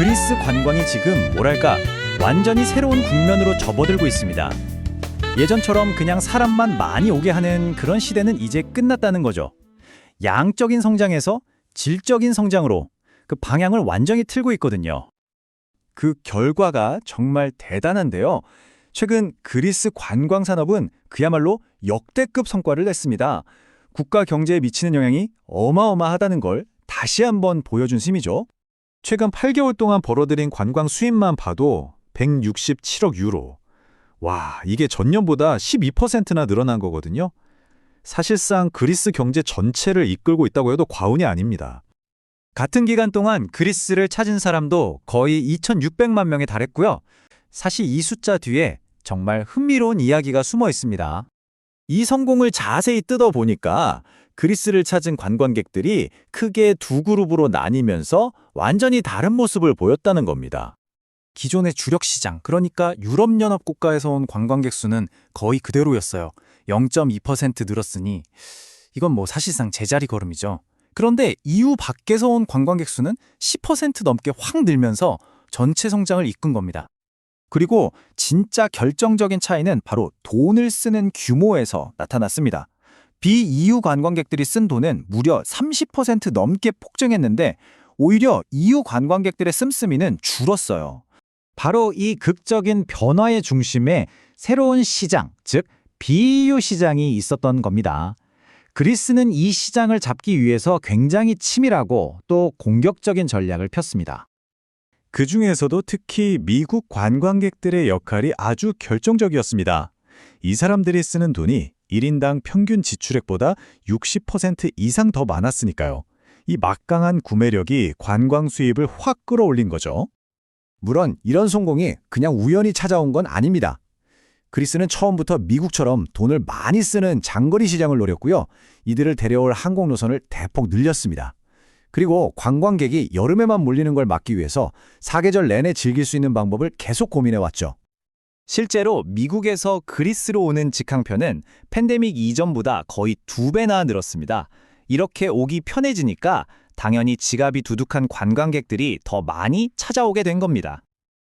그리스 관광이 지금 뭐랄까 완전히 새로운 국면으로 접어들고 있습니다. 예전처럼 그냥 사람만 많이 오게 하는 그런 시대는 이제 끝났다는 거죠. 양적인 성장에서 질적인 성장으로 그 방향을 완전히 틀고 있거든요. 그 결과가 정말 대단한데요. 최근 그리스 관광 산업은 그야말로 역대급 성과를 냈습니다. 국가 경제에 미치는 영향이 어마어마하다는 걸 다시 한번 보여준 셈이죠. 최근 8개월 동안 벌어들인 관광 수입만 봐도 167억 유로. 와, 이게 전년보다 12%나 늘어난 거거든요. 사실상 그리스 경제 전체를 이끌고 있다고 해도 과언이 아닙니다. 같은 기간 동안 그리스를 찾은 사람도 거의 2,600만 명에 달했고요. 사실 이 숫자 뒤에 정말 흥미로운 이야기가 숨어 있습니다. 이 성공을 자세히 뜯어보니까 그리스를 찾은 관광객들이 크게 두 그룹으로 나뉘면서 완전히 다른 모습을 보였다는 겁니다. 기존의 주력 시장, 그러니까 유럽연합 국가에서 온 관광객 수는 거의 그대로였어요. 0.2% 늘었으니 이건 뭐 사실상 제자리 걸음이죠. 그런데 EU 밖에서 온 관광객 수는 10% 넘게 확 늘면서 전체 성장을 이끈 겁니다. 그리고 진짜 결정적인 차이는 바로 돈을 쓰는 규모에서 나타났습니다. 비-EU 관광객들이 쓴 돈은 무려 30% 넘게 폭증했는데 오히려 EU 관광객들의 씀씀이는 줄었어요. 바로 이 극적인 변화의 중심에 새로운 시장, 즉 비EU 시장이 있었던 겁니다. 그리스는 이 시장을 잡기 위해서 굉장히 치밀하고 또 공격적인 전략을 폈습니다. 그 중에서도 특히 미국 관광객들의 역할이 아주 결정적이었습니다. 이 사람들이 쓰는 돈이 1인당 평균 지출액보다 60% 이상 더 많았으니까요. 이 막강한 구매력이 관광 수입을 확 끌어올린 거죠. 물론 이런 성공이 그냥 우연히 찾아온 건 아닙니다. 그리스는 처음부터 미국처럼 돈을 많이 쓰는 장거리 시장을 노렸고요. 이들을 데려올 항공 노선을 대폭 늘렸습니다. 그리고 관광객이 여름에만 몰리는 걸 막기 위해서 사계절 내내 즐길 수 있는 방법을 계속 고민해 왔죠. 실제로 미국에서 그리스로 오는 직항편은 팬데믹 이전보다 거의 두 배나 늘었습니다. 이렇게 오기 편해지니까 당연히 지갑이 두둑한 관광객들이 더 많이 찾아오게 된 겁니다.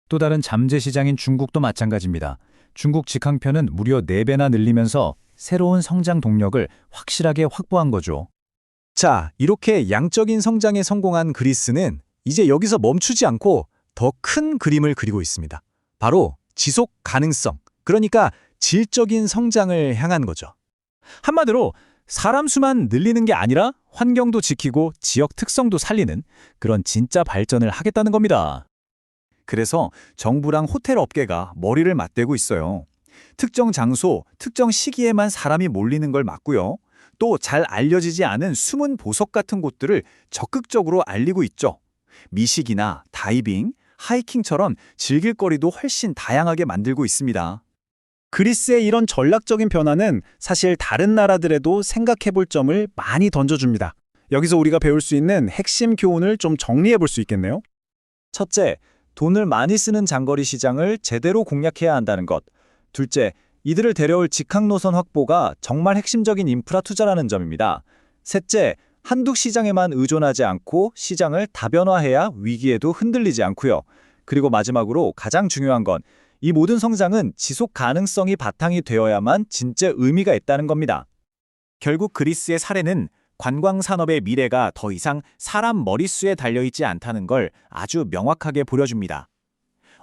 또 다른 잠재 시장인 중국도 마찬가지입니다. 중국 직항편은 무려 4배나 늘리면서 새로운 성장 동력을 확실하게 확보한 거죠. 자, 이렇게 양적인 성장에 성공한 그리스는 이제 여기서 멈추지 않고 더 큰 그림을 그리고 있습니다. 바로 지속 가능성, 그러니까 질적인 성장을 향한 거죠. 한마디로 사람 수만 늘리는 게 아니라 환경도 지키고 지역 특성도 살리는 그런 진짜 발전을 하겠다는 겁니다. 그래서 정부랑 호텔 업계가 머리를 맞대고 있어요. 특정 장소, 특정 시기에만 사람이 몰리는 걸 막고요. 또 잘 알려지지 않은 숨은 보석 같은 곳들을 적극적으로 알리고 있죠. 미식이나 다이빙, 하이킹처럼 즐길 거리도 훨씬 다양하게 만들고 있습니다. 그리스의 이런 전략적인 변화는 사실 다른 나라들에도 생각해 볼 점을 많이 던져줍니다. 여기서 우리가 배울 수 있는 핵심 교훈을 좀 정리해 볼 수 있겠네요. 첫째, 돈을 많이 쓰는 장거리 시장을 제대로 공략해야 한다는 것. 둘째, 이들을 데려올 직항 노선 확보가 정말 핵심적인 인프라 투자라는 점입니다. 셋째, 한두 시장에만 의존하지 않고 시장을 다변화해야 위기에도 흔들리지 않고요. 그리고 마지막으로 가장 중요한 건 이 모든 성장은 지속 가능성이 바탕이 되어야만 진짜 의미가 있다는 겁니다. 결국 그리스의 사례는 관광 산업의 미래가 더 이상 사람 머릿수에 달려있지 않다는 걸 아주 명확하게 보여줍니다.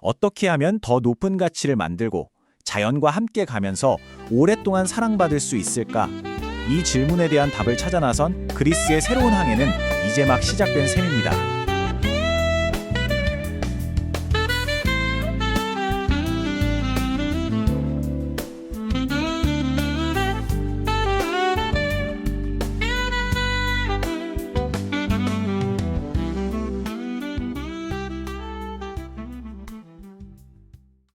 어떻게 하면 더 높은 가치를 만들고 자연과 함께 가면서 오랫동안 사랑받을 수 있을까? 이 질문에 대한 답을 찾아 나선 그리스의 새로운 항해는 이제 막 시작된 셈입니다.